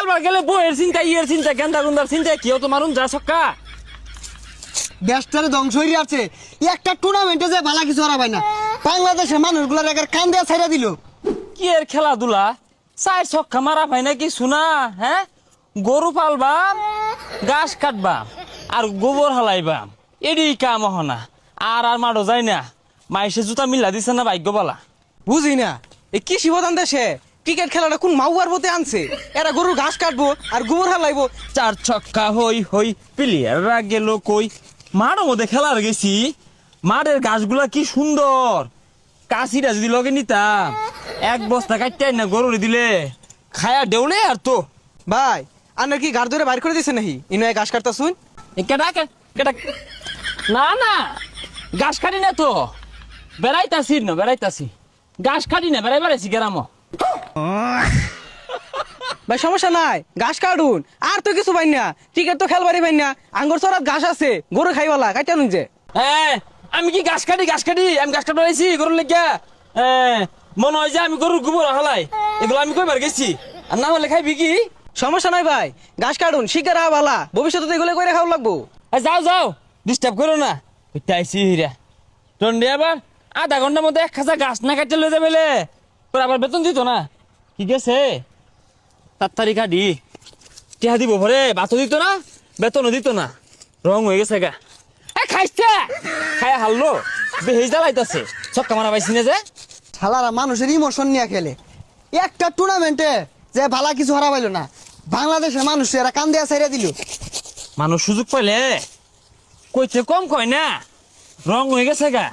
খেলবার গেলে বইয়ের চিন্তা ইয়ের চিন্তা গেন্দা গুন্দার চিন্তা কেউ তো মারুন যা সক্কা দেশটারে ধ্বংস হয়ে আছে একটা টুর্নামেন্টে যে ভালো কিছু হারা পায় না। বাংলাদেশের মানুষগুলার একার কান দেয়া ছাইরা দিল। কি এর খেলাধুলা? চার ছক্কা মারা ভাই নাকি শুনা হ্যাঁ? গরু পালবাম ঘাস কাটবাম আর গোবর হালাইবাম এডি কাম হনা আর আর মাঠও যায় না। মাইসে জুতা মিল্লা দিছে না ভাগ্য বলা। বুঝি না এই কৃষি প্রধান দেশে? ক্রিকেট খেলাটা কোন মাউয়ার মতে আনছে? এরা গরুর ঘাস কাটবো আর গোবর হালাইবো। চার ছক্কা হই হই প্লেয়াররা গেল কই? মাঠও মধ্যে খেলার গেছি। মাঠের গাছগুলা কি সুন্দর। কাশিটা যদি লগে নিতাম এক বস্তা কাটতে না গরুরে দিলে। খায়া দেউলে আর তো। ভাই আপনার কি গাড় ধরে বাইর করে দিছে নাকি? ইনো এক ঘাস কাটতা শুন। এ কেডা কে- কেডা? না না গাছ কাটি না তো। বেড়াইতাছি না বেড়াইতাছি। গাছ কাটি না বেড়াই বেড়াইছি গেরাম। ভাই সমস্যা নাই। ঘাস কাটুন। আর তো কিছু পাই না। ক্রিকেট তো খেলবারই পাই না। আঙ্গুর চড়াত ঘাস আছে। গরু খাইওয়ালা কাটিয়া নুন যে। হ্যাঁ আমি কি গাছ কাটি গাছ কাটি? আমি গাছ কাটা রয়েছি গরুর লেগা হ্যাঁ মনে হয় যে আমি গরুর গোবর হালাই। এগুলো আমি কইবার গেছি। আর না হলে খাইবি কি? সমস্যা নাই ভাই। ঘাস কাটুন শিকার বালা। ভবিষ্যতে এগুলো করে খাওয়া লাগবো। যাও যাও। ডিস্টার্ব করো না। আইসি হিরা। টন্ডে আবার আধা ঘণ্টার মধ্যে এক খাঁচা গাছ না কাটতে লয়ে যাবে আবার বেতন দিত না? কি গেছে? তাড়াতাড়ি কাটি টিহা দিব ভরে বাতো দিত না বেতনও দিত না। রং হয়ে গেছে গা। এ খাইছে। খাই হারলো বেহেজ জ্বালাইতাছে ছক্কা মারা পাইছি না যে? শালারা মানুষের ইমোশন নিয়ে খেলে। একটা টুর্নামেন্টে যে ভালা কিছু হারা পাইলো না বাংলাদেশের মানুষ এরা কান দেয়া ছাইরা দিল। মানুষ সুযোগ পাইলে কইতে কম কয় না রং হয়ে গেছে গা।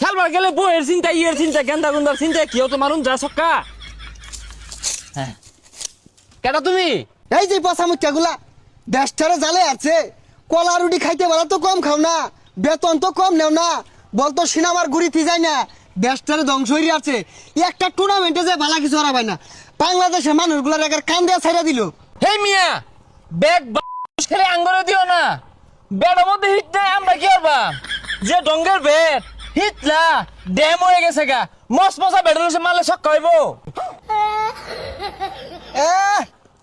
খেলবার গেলে বইয়ের চিন্তা ইয়ের চিন্তা গেন্দা গুন্দার চিন্তা কেউ তো মারুন যা সক্কা হ্যাঁ। কেটা তুমি? এই যে পচা মুখ্যাগুলা দেশটারে জালে আছে কলা রুটি খাইতে বলা তো কম খাও না বেতন তো কম নেও না বলতো সিনেমার ঘুরিতে যায় না দেশটারে ধ্বংস হয়ে আছে একটা টুর্নামেন্টে যে ভালো কিছু হারা পায় না বাংলাদেশের মানুষগুলার একার কান দেয়া দিল। হে মিয়া ব্যাগ খেলে আঙ্গরে দিও না। ব্যাটের মধ্যে হিট নাই আমরা কি করবা? যে ডঙ্গের ব্যাট হিটলা ড্যাম হয়ে গেছে গা। মস মশা ব্যাটের মারলে সক্কা হইব। এ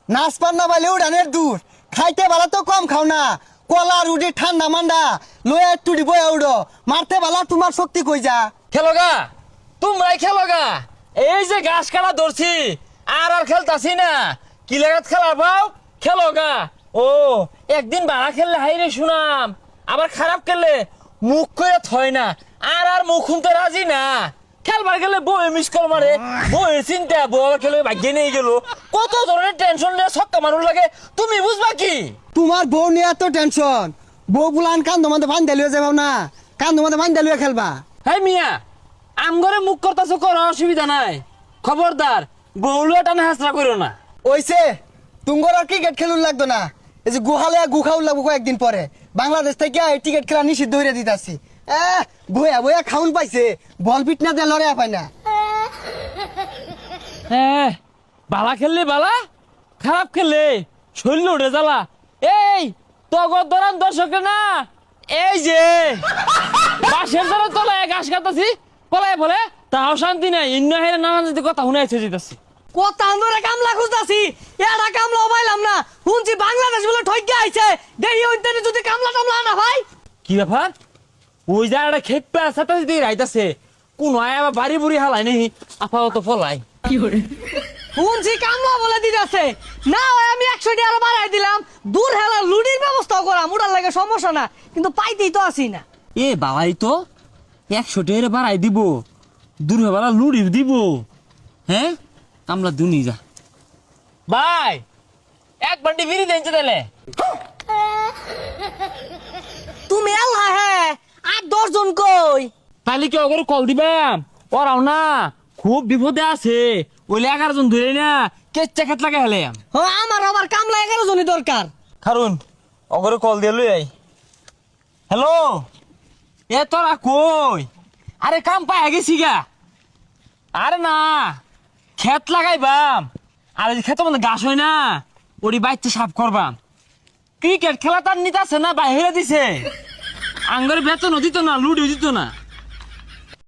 নাচ পার না পাইলে উড়ানের দূর খাইতে ভালো তো কম খাও না। কলা রুটি ঠান্ডা মান্ডা লয়ে একটু দিব উড়ো মারতে ভালো তোমার শক্তি কই যা। খেলো গা তোমরাই খেলো গা এই যে ঘাস খেলা ধরছি আর আর খেলতাছি না। কি লাগাত খেলা পাও খেলো গা ও একদিন বাড়া খেললে হাইরে শুনাম আবার খারাপ খেললে মুখ করে থয় না। আর আর মুখ খুনতে রাজি না। খেলবার গেলে বউয়ে মিস কল মারে। বউয়ে চিন্তা বউ আবার খেলে ভাগ্যে নিয়ে গেল। কত ধরনের টেনশন নিয়ে ছক্কা মানুষ লাগে তুমি বুঝবা কি? তোমার বউ নিয়ে এত টেনশন বউ গুলান কান তোমাদের ভান দেলিয়ে না। কান তোমাদের ভান দেলিয়ে খেলবা। হ্যাঁ মিয়া আমগরে মুখ করতেছো করো অসুবিধা নাই। খবরদার বউলুয়া টানে হাসরা করো না। ওইছে তুঙ্গর আর ক্রিকেট খেলুন লাগতো না। এই যে গুহালে গুখাউল লাগবো কয়েকদিন পরে। বাংলাদেশ থেকে এই টিকিট খেলা নিষিদ্ধ হইয়া দিতাছি। এ বইয়া বইয়া খাউন পাইছে। বল পিট না দিয়ে লড়াই পায় না। হ্যাঁ বালা খেললে বালা? খারাপ খেললে? শরীর উঠে জ্বালা। এই তগর ধরান দর্শকে না? এই যে বাসের ধরে তলায় ঘাস কাটাছি পলায় বলে তাও শান্তি নাই। ইন্ন হেরে নানান যদি কথা শুনাইছে যেতেছি কত আন্দোলনে কামলা খুঁজতাছি। এটা কামলা পাইলাম না। শুনছি বাংলাদেশ বলে ঠকে আইছে। দেহি ওইখানে যদি কামলা টামলা না ভাই কি ব্যাপার? ওই জায়গাটা খেপে সাথে যদি রাইতাছে কোন আয় আবার বাড়ি বুড়ি হালাই নেই আপাতত পলাই। শুনছি কামলা বলে দিতেছে না আমি একশো টাকা আরও বাড়াই দিলাম দূর হেলা লুডির ব্যবস্থা করাম ওটার লাগে সমস্যা না কিন্তু পাইতেই তো আসি না। এ বালাই তো একশো টেরে বাড়াই দিব দূর বেলা লুড়ি দিব। হ্যাঁ আমরা দুনি যা। ভাই এক বান্ডি বিড়ি দেনছে তাহলে তুমি এলা হ্যাঁ আর দশ জন কই? তাহলে কি ওগুলো কল দিবাম? ওরাও না খুব বিপদে আছে। ওইলে এগারো জন ধরে না কেচ্চা খেত লাগে হেলে ও আমার আবার কামলা এগারো জনই দরকার কল দিয়ে লই হ্যালো? এ তোরা কই? আরে কাম পাই গেছি গা। আরে না ক্ষেত লাগাইবাম। আর ক্ষেতের মধ্যে গাছ হয় না ওটি বাইতে সাফ করবাম। ক্রিকেট খেলা তার নিতে আছে না বাইরে দিছে? আঙ্গরে বেতনও দিত না লুডিও দিত না।